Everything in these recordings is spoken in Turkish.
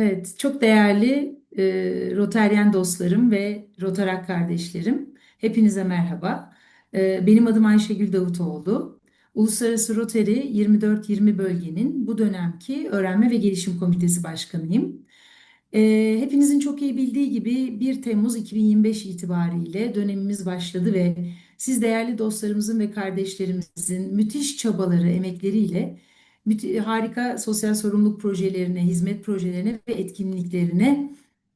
Evet, çok değerli e, Rotaryen dostlarım ve Rotarak kardeşlerim. Hepinize merhaba. E, benim adım Ayşegül Davutoğlu. Uluslararası Rotary 24-20 bölgenin bu dönemki Öğrenme ve Gelişim Komitesi Başkanıyım. E, hepinizin çok iyi bildiği gibi 1 Temmuz 2025 itibariyle dönemimiz başladı ve siz değerli dostlarımızın ve kardeşlerimizin müthiş çabaları, emekleriyle harika sosyal sorumluluk projelerine, hizmet projelerine ve etkinliklerine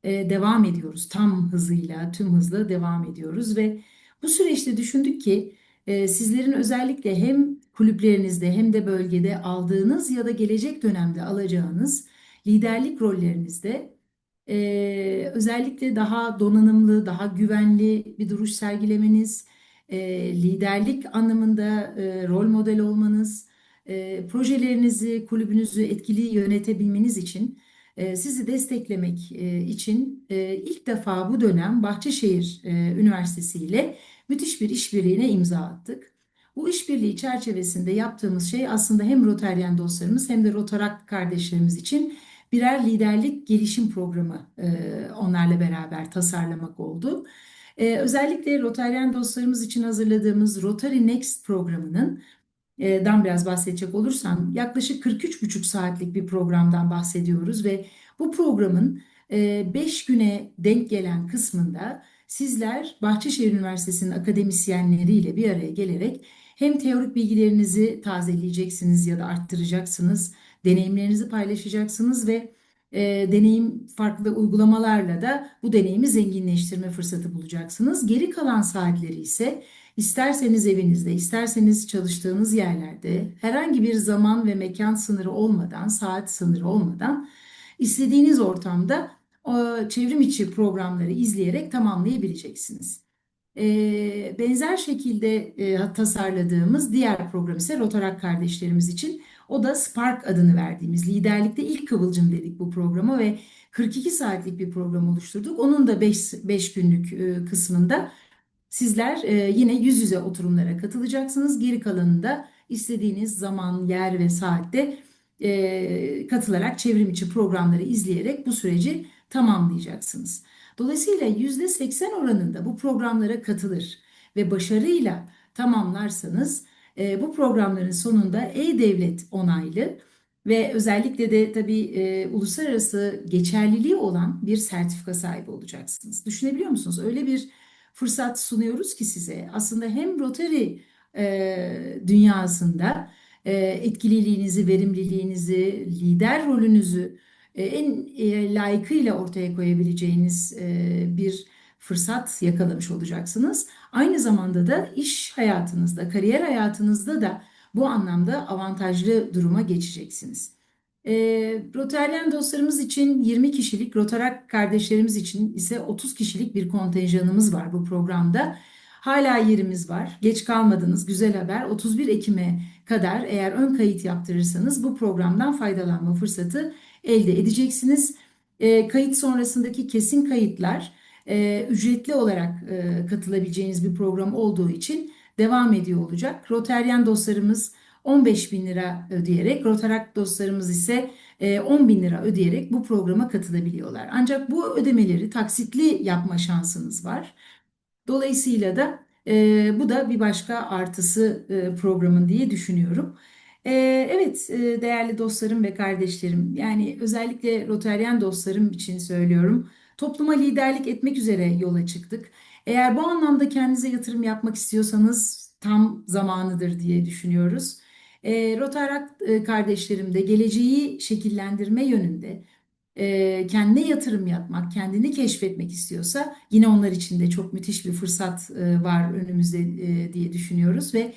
e, devam ediyoruz. Tam hızıyla, tüm hızla devam ediyoruz ve bu süreçte düşündük ki e, sizlerin özellikle hem kulüplerinizde hem de bölgede aldığınız ya da gelecek dönemde alacağınız liderlik rollerinizde e, özellikle daha donanımlı, daha güvenli bir duruş sergilemeniz, liderlik anlamında rol model olmanız, e, projelerinizi, kulübünüzü etkili yönetebilmeniz için e, sizi desteklemek e, için e, ilk defa bu dönem Bahçeşehir e, Üniversitesi ile müthiş bir işbirliğine imza attık. Bu işbirliği çerçevesinde yaptığımız şey aslında hem Rotaryen dostlarımız hem de Rotarak kardeşlerimiz için birer liderlik gelişim programı e, onlarla beraber tasarlamak oldu. E, özellikle Rotaryen dostlarımız için hazırladığımız Rotary Next programının dan biraz bahsedecek olursam yaklaşık 43,5 saatlik bir programdan bahsediyoruz ve bu programın 5 güne denk gelen kısmında sizler Bahçeşehir Üniversitesi'nin akademisyenleriyle bir araya gelerek hem teorik bilgilerinizi tazeleyeceksiniz ya da arttıracaksınız, deneyimlerinizi paylaşacaksınız ve e, deneyim farklı uygulamalarla da bu deneyimi zenginleştirme fırsatı bulacaksınız. Geri kalan saatleri ise İsterseniz evinizde, isterseniz çalıştığınız yerlerde herhangi bir zaman ve mekan sınırı olmadan, saat sınırı olmadan istediğiniz ortamda çevrim içi programları izleyerek tamamlayabileceksiniz. benzer şekilde tasarladığımız diğer program ise Rotarak kardeşlerimiz için. O da Spark adını verdiğimiz liderlikte ilk kıvılcım dedik bu programa ve 42 saatlik bir program oluşturduk. Onun da 5, 5 günlük kısmında Sizler e, yine yüz yüze oturumlara katılacaksınız. Geri kalanında istediğiniz zaman, yer ve saatte e, katılarak çevrim içi programları izleyerek bu süreci tamamlayacaksınız. Dolayısıyla yüzde 80 oranında bu programlara katılır ve başarıyla tamamlarsanız e, bu programların sonunda e-devlet onaylı ve özellikle de tabii e, uluslararası geçerliliği olan bir sertifika sahibi olacaksınız. Düşünebiliyor musunuz? Öyle bir fırsat sunuyoruz ki size. Aslında hem Rotary e, dünyasında e, etkililiğinizi, verimliliğinizi, lider rolünüzü e, en e, layıkıyla ortaya koyabileceğiniz e, bir fırsat yakalamış olacaksınız. Aynı zamanda da iş hayatınızda, kariyer hayatınızda da bu anlamda avantajlı duruma geçeceksiniz. E, Rotaryen dostlarımız için 20 kişilik, Rotarak kardeşlerimiz için ise 30 kişilik bir kontenjanımız var bu programda. Hala yerimiz var. Geç kalmadınız. Güzel haber. 31 Ekim'e kadar eğer ön kayıt yaptırırsanız bu programdan faydalanma fırsatı elde edeceksiniz. E, kayıt sonrasındaki kesin kayıtlar e, ücretli olarak e, katılabileceğiniz bir program olduğu için devam ediyor olacak. Roteryen dostlarımız 15 bin lira ödeyerek, Rotarak dostlarımız ise 10 e, bin lira ödeyerek bu programa katılabiliyorlar. Ancak bu ödemeleri taksitli yapma şansınız var. Dolayısıyla da e, bu da bir başka artısı e, programın diye düşünüyorum. evet değerli dostlarım ve kardeşlerim yani özellikle Rotaryen dostlarım için söylüyorum. Topluma liderlik etmek üzere yola çıktık. Eğer bu anlamda kendinize yatırım yapmak istiyorsanız tam zamanıdır diye düşünüyoruz. E, Rotarak e, kardeşlerim de geleceği şekillendirme yönünde e, kendine yatırım yapmak, kendini keşfetmek istiyorsa yine onlar için de çok müthiş bir fırsat e, var önümüzde e, diye düşünüyoruz ve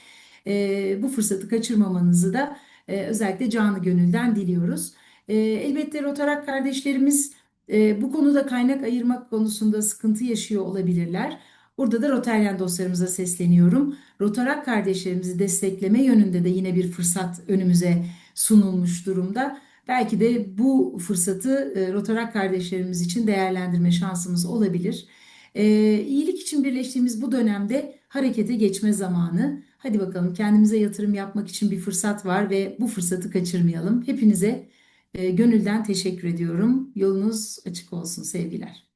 e, bu fırsatı kaçırmamanızı da e, özellikle canı gönülden diliyoruz. E, elbette Rotarak kardeşlerimiz e, bu konuda kaynak ayırmak konusunda sıkıntı yaşıyor olabilirler. Burada da Rotaryen dostlarımıza sesleniyorum. Rotarak kardeşlerimizi destekleme yönünde de yine bir fırsat önümüze sunulmuş durumda. Belki de bu fırsatı e, Rotarak kardeşlerimiz için değerlendirme şansımız olabilir. E, iyilik için birleştiğimiz bu dönemde harekete geçme zamanı. Hadi bakalım kendimize yatırım yapmak için bir fırsat var ve bu fırsatı kaçırmayalım. Hepinize E, gönülden teşekkür ediyorum. Yolunuz açık olsun sevgiler.